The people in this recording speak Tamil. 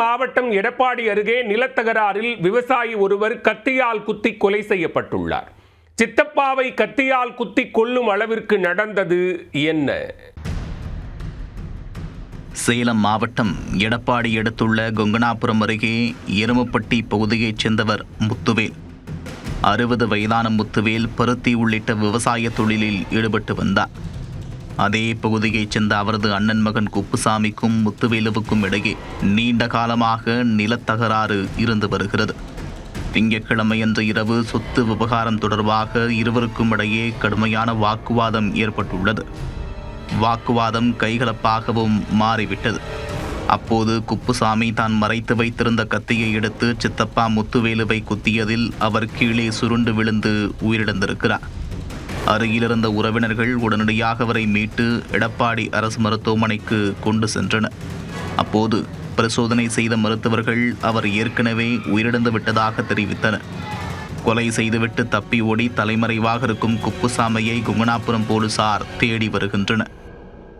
மாவட்டம் எடப்பாடி அருகே நிலத்தகராறில் விவசாயி ஒருவர் கத்தியால் குத்தி கொலை செய்யப்பட்டுள்ளார். சித்தப்பாவை கத்தியால் குத்தி கொல்லும் அளவிற்கு நடந்தது என்ன? சேலம் மாவட்டம் எடப்பாடி அடுத்துள்ள கொங்கனாபுரம் அருகே எருமப்பட்டி பகுதியைச் சேர்ந்தவர் முத்துவேல். அறுபது வயதான முத்துவேல் பருத்தி உள்ளிட்ட விவசாய தொழிலில் ஈடுபட்டு வந்தார். அதே பகுதியைச் சேர்ந்த அவரது அண்ணன் மகன் குப்புசாமிக்கும் முத்துவேலுவுக்கும் இடையே நீண்ட காலமாக நிலத்தகராறு இருந்து வருகிறது. திங்கட்கிழமையன்று இரவு சொத்து விவகாரம் தொடர்பாக இருவருக்கும் இடையே கடுமையான வாக்குவாதம் ஏற்பட்டுள்ளது. வாக்குவாதம் கைகலப்பாகவும் மாறிவிட்டது. அப்போது குப்புசாமி தான் மறைத்து வைத்திருந்த கத்தியை எடுத்து சித்தப்பா முத்துவேலுவை குத்தியதில் அவர் கீழே சுருண்டு விழுந்து உயிரிழந்திருக்கிறார். அருகிலிருந்த உறவினர்கள் உடனடியாக அவரை மீட்டு எடப்பாடி அரசு மருத்துவமனைக்கு கொண்டு சென்றனர். அப்போது பரிசோதனை செய்த மருத்துவர்கள் அவர் ஏற்கனவே உயிரிழந்து விட்டதாக தெரிவித்தனர். கொலை செய்துவிட்டு தப்பி ஓடி தலைமறைவாக இருக்கும் குப்புசாமியை குங்கனாபுரம் போலீசார் தேடி வருகின்றனர்.